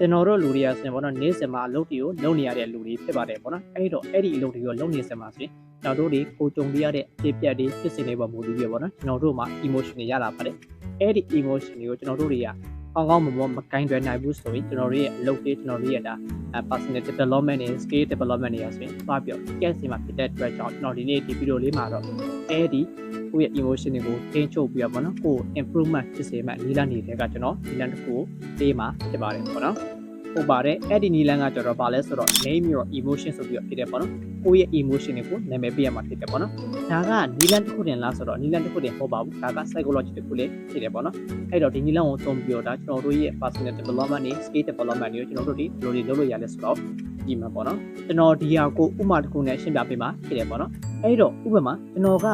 ကျွန်တော်တို့လူတွေကဆိုရင်ပေါ့နော်နေ့စဉ်မှာအလုပ်တွေကိုလုပ်နေရတဲ့လူတွေဖြစ်ပါတယ်ပေါ့နော်အဲ့တော့အဲ့ဒီအလုပ်တွေကိုလုပ်နေစမှာဆိုရင်ကျွန်တော်တို့တွေကိုကြုံရတဲ့အဖြစ်ပြက်တွေဖြစ်စဉ်တွေပေါ်မူတည်ပြီးပေါ့နော်ကျွန်တော်တို့မှာ emotion တွေရလာပါတယ်အဲ့ဒီ emotion တွေကိုကျွန်တော်တို့တွေကကောင်းကောင်းမွန်မွန်မကင်တွယ်နိုင်ဘူးဆိုရင်ကျွန်တော်တို့ရဲ့အလုပ်တွေကျွန်တော်တို့ရဲ့ဒါ personal development နဲ့ skill development တွေရဆိုရင်သွားပြီးတော့ get စီမှာဖြစ်တဲ့အတွက်ကြောင့်ကျွန်တော်ဒီနေ့ဒီဗီဒီယိုလေးမှာတော့အဲ့ဒီ ကိုယ့်ရဲ့ emotion တွေကိုထိန်းချုပ်ပြီးတော့ပေါ့နော်ကိုယ် improvement ဖြစ်စေမှနီလာနေတဲ့ကကျွန်တော်ဒီလန်တစ်ခုကိုပေးမှာဖြစ်ပါတယ်ပေါ့နော်ဟုတ်ပါတယ်အဲ့ဒီနီလန်ကကျတော့ဗာလဲဆိုတော့ name your emotion ဆိုပြီးတော့ဖြစ်တယ်ပေါ့နော်ကိုယ့်ရဲ့ emotion တွေကိုနာမည်ပေးရမှာဖြစ်တယ်ပေါ့နော်ဒါကနီလန်တစ်ခုတင်လားဆိုတော့နီလန်တစ်ခုတင်မဟုတ်ပါဘူးဒါက psychology တစ်ခုလေးဖြစ်တယ်ပေါ့နော်အဲ့တော့ဒီနီလန်ကိုသုံးပြီးတော့ဒါကျွန်တော်တို့ရဲ့ personal development နဲ့ skill development တွေကိုကျွန်တော်တို့ဒီဘယ်လိုတွေလုပ်လို့ရလဲဆိုတော့ဒီမှာပေါ့နော်ကျွန်တော်ဒီဟာကိုဥပမာတစ်ခုနဲ့ရှင်းပြပေးမှာဖြစ်တယ်ပေါ့နော်အဲ့တော့ဥပမာကျွန်တော်က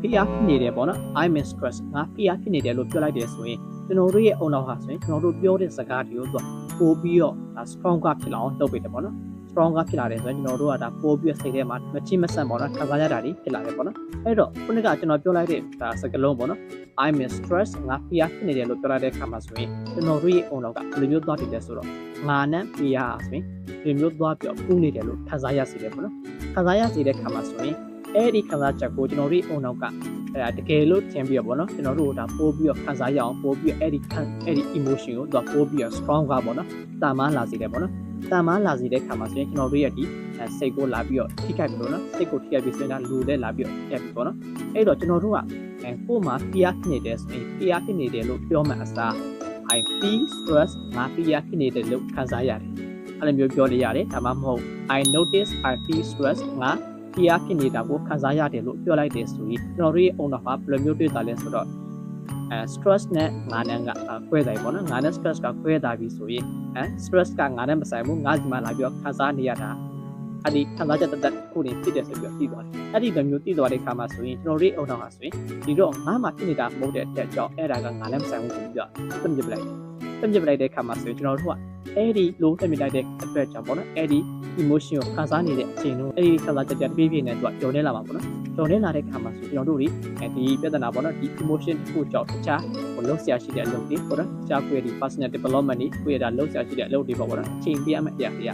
ဖိအားဖြစ်နေတယ်ပေါ့နော် I'm in stress ငါဖိအားဖြစ်နေတယ်လို့ပြောလိုက်တယ်ဆိုရင်ကျွန်တော်တို့ရဲ့အုံနောက်ဟာဆိုရင်ကျွန်တော်တို့ပြောတဲ့စကားတွေကိုသူကပို့ပြီးတော့ strong ကဖြစ်လာအောင်လုပ်ပေးတယ်ပေါ့နော် strong ကဖြစ်လာတယ်ဆိုရင်ကျွန်တော်တို့ကဒါပို့ပြီးစိတ်ထဲမှာမချိမဆန့်ပေါ့နော်ခံစားရတာတွေဖြစ်လာတယ်ပေါ့နော်အဲ့တော့ခုနကကျွန်တော်ပြောလိုက်တဲ့ဒါစကားလုံးပေါ့နော် I'm in stress ငါဖိအားဖြစ်နေတယ်လို့ပြောလိုက်တဲ့အခါမှာဆိုရင်ကျွန်တော်တို့ရဲ့အုံနောက်ကဘယ်လိုမျိုးသွားတည်လဲဆိုတော့ငါနဲ့ဖိအားဆိုရင်ဒီလိုမျိုးသွားပြီးတော့ပူနေတယ်လို့ခံစားရစေတယ်ပေါ့နော်ခံစားရစေတဲ့အခါမှာဆိုရင် အဲ့ဒီခံစားချက်ကိုကျွန်တော်တို့အုံနောက်ကအဲတကယ်လို့ထင်ပြီးတော့ဗောနော်ကျွန်တော်တို့ဒါပို့ပြီးတော့ခံစားရအောင်ပို့ပြီးအဲ့ဒီခံအဲ့ဒီ emotion ကိုသူကပို့ပြီးတော့ strong ကဗောနော်တာမန်းလာစေတယ်ဗောနော်တာမန်းလာစေတဲ့ခါမှာဆိုရင်ကျွန်တော်တို့ရဲ့ဒီစိတ်ကိုလာပြီးတော့ထိခိုက်ပြီးတော့နော်စိတ်ကိုထိခိုက်ပြီးဆိုရင်ဒါလူလည်းလာပြီးတော့ထိခိုက်ပြီးဗောနော်အဲ့တော့ကျွန်တော်တို့ကအဲကို့မှာ fear ဖြစ်နေတယ်ဆိုရင် fear ဖြစ်နေတယ်လို့ပြောမှအစား I feel stress ငါ fear ဖြစ်နေတယ်လို့ခံစားရတယ်အဲ့လိုမျိုးပြောလို့ရတယ်ဒါမှမဟုတ် I notice I feel stress ငါ ဖိအားဖြစ်နေတာကိုခံစားရတယ်လို့ပြောလိုက်တယ်ဆိုရင်ကျွန်တော်တို့ရဲ့အုံတော်ဟာဘယ်လိုမျိုးတွေ့တာလဲဆိုတော့အဲ stress နဲ့ငါနဲ့ကခွဲတယ်ပေါ့နော်ငါနဲ့ stress ကခွဲတာပြီဆိုရင်အဲ stress ကငါနဲ့မဆိုင်ဘူးငါဒီမှာလာပြီးတော့ခံစားနေရတာအဲ့ဒီခံစားချက်တက်တက်ခုနေဖြစ်တယ်ဆိုပြီးတော့သိသွားတယ်အဲ့ဒီလိုမျိုးသိသွားတဲ့အခါမှာဆိုရင်ကျွန်တော်တို့ရဲ့အုံတော်ဟာဆိုရင်ဒီတော့ငါမှဖြစ်နေတာမဟုတ်တဲ့အတွက်ကြောင့်အဲ့ဒါကငါနဲ့မဆိုင်ဘူးဆိုပြီးတော့သင်ပြပလိုက် သင်ပြပလိုက်တဲ့အခါမှာဆိုရင်ကျွန်တော်တို့ကအဲ့ဒီလိုသင်ပြလိုက်တဲ့အတွက်ကြောင့်ပေါ့နော်အဲ့ဒီ emotion ကိုခံစားနေတဲ့အချိန်တုန်းအဲ့ဒီခံစားချက်တွေပြေးပြေးနဲ့သူကကြော်နေလာမှာပေါ့နော်ကြော်နေလာတဲ့ခါမှာဆိုကျွန်တော်တို့ဒီဒီပြဿနာပေါ့နော်ဒီ emotion တစ်ခုကြောင့်တခြားဟိုလုံးဆရာရှိတဲ့အလုပ်တွေပေါ့နော်တခြားကိုယ်ဒီ personal development တွေကိုယ်ဒါလုံးဆရာရှိတဲ့အလုပ်တွေပေါ့ပေါ့နော်အချိန်ပြရမယ့်အရာတွေရ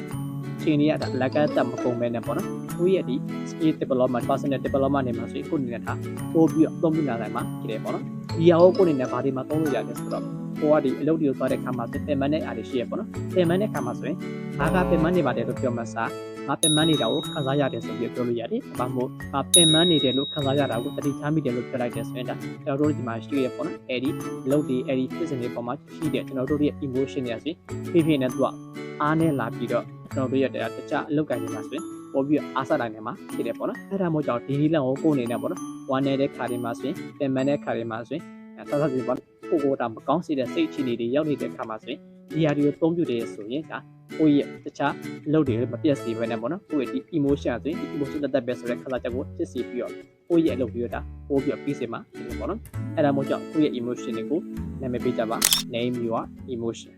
အချိန်တွေကဒါလက်ကတက်မကုန်ပဲနဲ့ပေါ့နော်ကိုယ့်ရဲ့ဒီ skill development personal development တွေမှာဆိုကိုယ်အနေနဲ့ဒါပို့ပြီးတော့သုံးပြနိုင်နိုင်မှာဖြစ်တယ်ပေါ့နော်ဒီဟာကိုကိုယ်အနေနဲ့ဘာတွေမှာသုံးလို့ရလဲဆိုတော့ ကိုကဒီအလုပ်တွေကိုသွားတဲ့ခါမှာသင်မနဲ့အားတွေရှိရပေါ့နော်သင်မနဲ့ခါမှာဆိုရင်ငါကပင်မနေပါတယ်လို့ပြောမှစားငါပင်မနေတာကိုခံစားရတယ်ဆိုပြီးပြောလို့ရတယ်။ဘာမို့ငါပင်မနေတယ်လို့ခံစားရတာကိုတတိထားမိတယ်လို့ပြောလိုက်တယ်ဆိုရင်ဒါကျွန်တော်တို့ဒီမှာရှိရပေါ့နော်။အဲဒီလုပ်ဒီအဲဒီဖြစ်စဉ်တွေပေါ်မှာရှိတဲ့ကျွန်တော်တို့ရဲ့ emotion တွေဆိုဖြည်းဖြည်းနဲ့သူကအားနဲ့လာပြီးတော့ကျွန်တော်တို့ရဲ့တခြားအလုပ်ကိုင်တွေမှာဆိုရင်ပေါ်ပြီးအားစတိုင်းတွေမှာဖြစ်တယ်ပေါ့နော်။အဲ့ဒါမို့ကြောင့်ဒီနည်းလမ်းကိုကိုယ်အနေနဲ့ပေါ့နော်။ဝမ်းနေတဲ့ခါတွေမှာဆိုရင်ပင်မတဲ့ခါတွေမှာဆိုရင်ဆက်ဆက်စီပေါ့ ကိုကိုတာမကောင်းစေတဲ့စိတ်အခြေအနေတွေရောက်နေတဲ့ခါမှာဆိုရင်ဒီဟာတွေကိုသုံးပြတယ်ဆိုရင်ဒါကိုယ့်ရဲ့တခြားအလုပ်တွေမပြတ်စေဘဲနဲ့ပေါ့နော်ကိုယ့်ရဲ့ဒီ emotion ဆိုရင်ဒီ emotion တက်တက်ပဲဆိုတဲ့ခါစားချက်ကိုဖြစ်စေပြီးတော့ကိုယ့်ရဲ့အလုပ်တွေဒါပို့ပြီးတော့ပြီးစေမှာဒီလိုပေါ့နော်အဲ့ဒါမို့ကြောင့်ကိုယ့်ရဲ့ emotion တွေကိုနာမည်ပေးကြပါ name your emotion